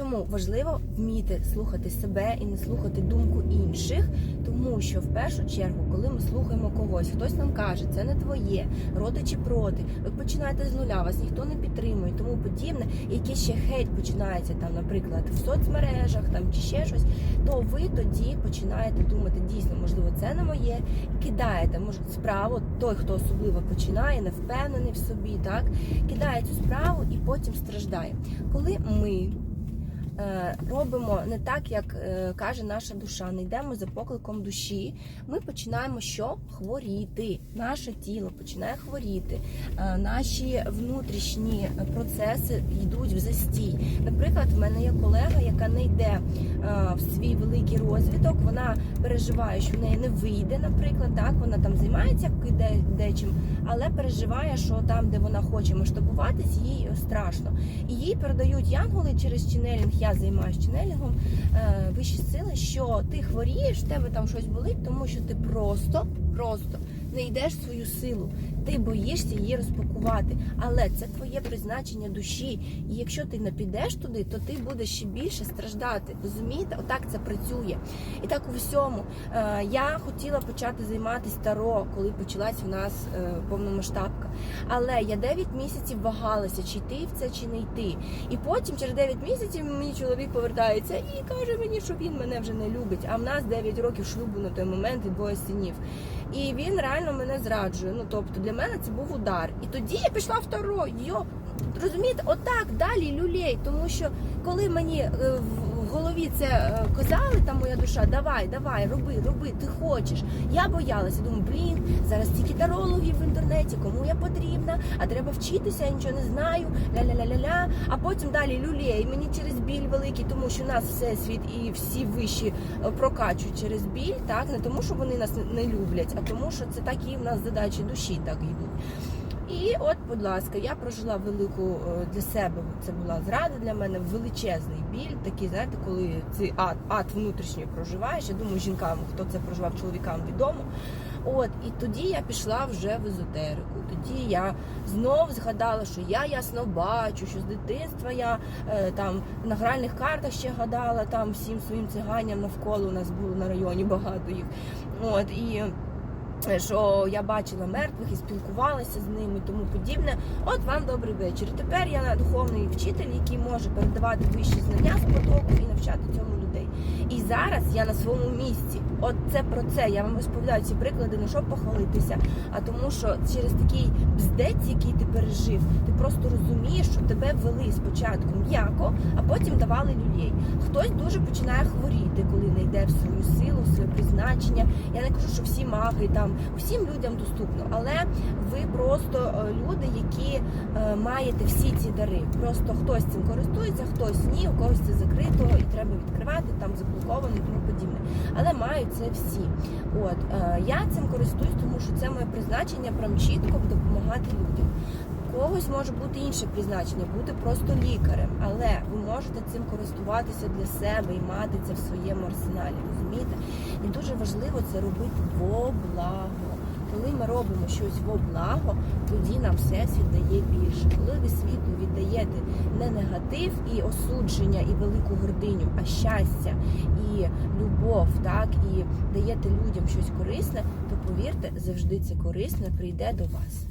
Чому важливо вміти слухати себе і не слухати думку інших, тому що в першу чергу, коли ми слухаємо когось, хтось нам каже, це не твоє, родичі проти, ви починаєте з нуля, вас ніхто не підтримує, тому подібне, і якийсь ще хейт починається там, наприклад, в соцмережах там чи ще щось, то ви тоді починаєте думати, дійсно, можливо, це не моє, кидаєте може справу, той, хто особливо починає, не впевнений в собі, так? Кидає цю справу і потім страждає. Коли ми робимо не так, як е, каже наша душа, не йдемо за покликом душі, ми починаємо що хворіти. Наше тіло починає хворіти, е, наші внутрішні процеси йдуть в застій. Наприклад, в мене є колега, яка не йде е, в свій великий розвиток, вона переживає, що в неї не вийде, наприклад, так вона там займається дечим, але переживає, що там, де вона хоче масштабуватись, їй страшно. І їй передають янголи через ченелінг. Я займаюся ченелінгом е, вищі сили, що ти хворієш, в тебе там щось болить, тому що ти просто, просто не йдеш свою силу. Ти боїшся її розпакувати, але це твоє призначення душі. І якщо ти не підеш туди, то ти будеш ще більше страждати. Розумієте? Отак це працює. І так у всьому. Е, Я хотіла почати займатися таро, коли почалась у нас е, повномасштабка. Але я 9 місяців вагалася, чи йти в це, чи не йти. І потім, через 9 місяців, мені чоловік повертається і каже мені, що він мене вже не любить. А в нас 9 років шлюбу на той момент і двоє синів. І він реально мене зраджує. Ну тобто для мене це був удар. І тоді я пішла второю. Йо, розумієте, отак далі люлей. Тому що коли мені е, голові це е, казали, там моя душа, давай, давай, роби, роби, ти хочеш. Я боялася, думаю, блін, зараз стільки тарологів в інтернеті, кому я потрібна, а треба вчитися, я нічого не знаю, ля-ля-ля-ля-ля. А потім далі люлей. Мені через біль великий, тому що нас всесвіт і всі вищі е, прокачують через біль, так не тому, що вони нас не люблять, а тому, що це такі в нас задачі душі так йдуть. І от, будь ласка, я прожила велику е, для себе. Це була зрада для мене, величезний біль. Такий, знаєте, коли цей ад, ад внутрішній проживаєш. Я думаю, жінкам, хто це проживав, чоловікам відомо. От і тоді я пішла вже в езотерику. Тоді я знов згадала, що я ясно бачу, що з дитинства я е, там на гральних картах ще гадала там всім своїм циганям навколо у нас було на районі багато їх. От і. Що я бачила мертвих і спілкувалася з ними, тому подібне. От вам добрий вечір. Тепер я духовний вчитель, який може передавати вищі знання з потоку і навчати цьому людей. І зараз я на своєму місці. От це про це. Я вам розповідаю ці приклади, не щоб похвалитися, а тому, що через такий бздець, який ти пережив, ти просто розумієш, що тебе ввели спочатку м'яко, а потім давали людей. Хтось дуже починає хворіти, коли не йде в свою силу, в своє призначення. Я не кажу, що всі маги там всім людям доступно, але ви просто е, люди, які е, маєте всі ці дари. Просто хтось цим користується, хтось ні, у когось це закрито і треба відкривати, там заблоковано і тому подібне. Але мають це всі. От е, я цим користуюсь, тому що це моє призначення прям чітко допомагати людям. Когось може бути інше призначення, бути просто лікарем, але ви можете цим користуватися для себе і мати це в своєму арсеналі. Розумієте? І дуже важливо це робити во благо. Коли ми робимо щось во благо, тоді нам всесвіт дає більше. Коли ви світу не негатив і осудження, і велику гординю, а щастя і любов, так і даєте людям щось корисне, то повірте, завжди це корисне прийде до вас.